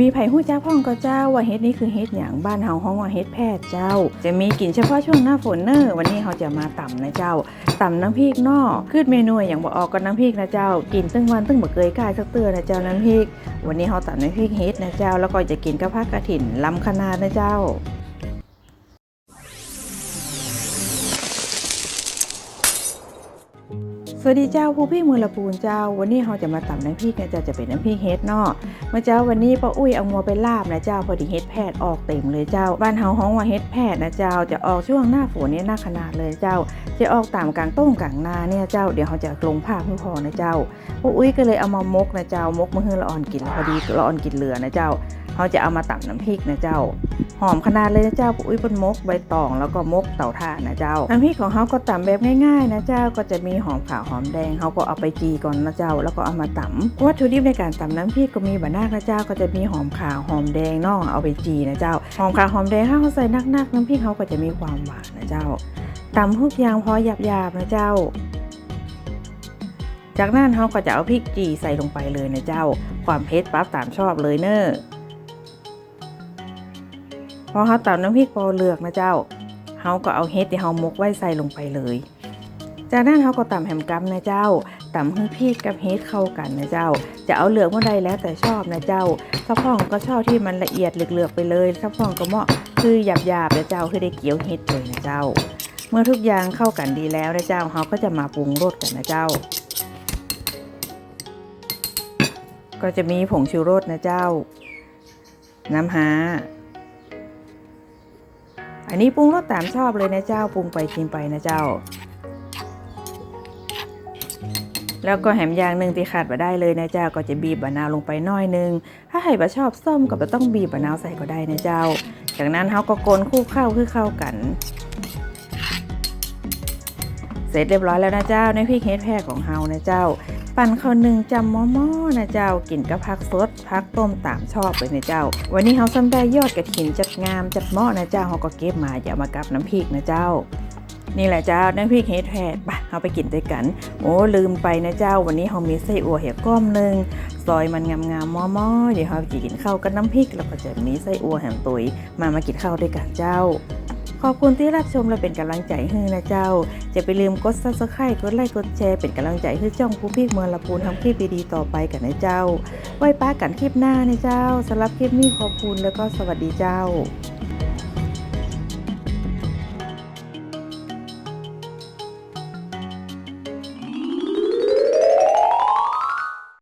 มีไผ่หู้จ้าพ่องก็เจ้าว่าเฮ็ดนี่คือเฮ็ดอย่างบ้านเฮาห้องว่าเฮ็ดแพทย์เจ้า จะมีกลิ่นเฉพาะช่วงหน้าฝนเนอร์วันนี้เขาจะมาต่ำนะเจ้าต่ำน้ำพริกนอกคืดเมนูอย่างบ่ออกก็น้ำพริกนะเจ้า กินตึ้งวันตึ้งบ่เคยกายสักเตือนะเจ้าน้ำพริก วันนี้เขาต่ำน้ำพริกเฮ็ดนะเจ้า แล้วก็จะกินกับผักกระถิ่นลำขนาดนะเจ้า สวัสดีเจ้าผู้พี่มือละปูนเจ้า วันนี้เราจะมาตำน้ำพริกนะเจ้าจะเป็นน้ำพริกเฮ็ดเนาะเมื่อเจ้าวันนี้ป้าอุ้ยเอางัวไปลาบนะเจ้าพอดีเฮ็ดแพทย์ออกเต็มเลยเจ้าบ้านเฮาฮ้องว่าเฮ็ดแพทย์นะเจ้าจะออกช่วงหน้าฝนเนี่ยหน้าขนาดเลยเจ้า จะออกตามกลางต้งกลางนาเนี่ยเจ้าเดี๋ยวเขาจะลงภาพให้พอนะเจ้าป้าอุ้ยก็เลยเอามามกนะเจ้ามกมือละอ่อนกินพอดีละอ่อนกินเหลือนะเจ้า เขาจะเอามาตำน้ำพริกนะเจ้า หอมขนาดเลยนะเจ้าปุ้ยเป็นมกใบตองแล้วก็มกเต่าถ่านนะเจ้าน้ำพริกของเขาก็ตำแบบง่ายๆนะเจ้าก็จะมีหอมขาวหอมแดงเขาก็เอาไปจีก่อนนะเจ้า แล้วก็เอามาตำวัตถุดิบในการตำน้ำพริกก็มีบะนาคนะเจ้าก็จะมีหอมขาวหอมแดงเนอกเอาไปจีนะเจ้า หอมขาวหอมแดงถ้าเขาใส่นักๆน้ำพริกเขาก็จะมีความหวานนะเจ้าตำทุกอย่างพอหยาบๆนะเจ้าจากนั้นเขาก็จะเอาพริกจีใส่ลงไปเลยนะเจ้า ความเผ็ดปั๊บตามชอบเลยเนอะพ อเขาตำน้ำพริกพอเลือกนะเจ้าเขาก็เอาเฮ็ดที่เขามกไว้ใส่ลงไปเลย จากนั้นเขาก็ตำแฮมกัมนะเจ้าตำให้พริกกับเฮ็ดเข้ากันนะเจ้า จะเอาเหลือกเมื่อใดแล้วแต่ชอบนะเจ้าถ้าพ่องก็ชอบที่มันละเอียดเหลือกๆไปเลยถ้าพ่องก็เหมาะคือหยาบๆนะเจ้าคือได้เกี่ยวเฮ็ดเลยนะเจ้า เมื่อทุกอย่างเข้ากันดีแล้วนะเจ้าเขาก็จะมาปรุงรสกันนะเจ้าก็จะมีผงชูรสนะเจ้า น้ำฮา นนี้ปรุงรสตามชอบเลยนะเจ้าปรุงไปชิมไปนะเจ้า แล้วก็แหมอย่างหนึ่งที่ขาดมาได้เลยนะเจ้าก็จะบีบมะนาวลงไปน้อยนึง ถ้าใครบ่ชอบส้มก็ไม่ต้องบีบมะนาวใส่ก็ได้นะเจ้า จากนั้นเขาก็โกนคู่เข้าคือเข้ากันเสร็จเรียบร้อยแล้วนะเจ้าในพริกเฮ็ดแพรของเฮานะเจ้า ปั่นข้าวหนึ่งจำม้อมอนะเจ้ากินกับผักสดผักต้มตามชอบเลยนะเจ้า วันนี้เฮาซ้ำได้ยอดกระถินจัดงามจัดหมาะนะเจ้าเฮาก็เก็บมาอย่ามากับน้ำพริกนะเจ้า นี่แหละเจ้าน้ำพริกเฮ็ดแพรไปเอาไปกินด้วยกัน โอ้ลืมไปนะเจ้า วันนี้เฮามีไส้อั่วเหี่ยวก้อมหนึ่งซอยมันงามๆม้อมอเดี๋ยวเฮาจะกินข้าวกับน้ำพริกแล้วก็จะมีไส้อั่วแหมตุยมามากินข้าวด้วยกันเจ้า ขอบคุณที่รับชมและเป็นกำลังใจให้นะเจ้า จะไปลืมกดซับสไครต์กดไลค์กดแชร์เป็นกำลังใจให้จ้องผู้พี่เมืองละปูนทำคลิปดีๆต่อไปกันนะเจ้า ไว้ป้ากันคลิปหน้านะเจ้าสำหรับคลิปนี้ขอบคุณแล้วก็สวัสดีเจ้า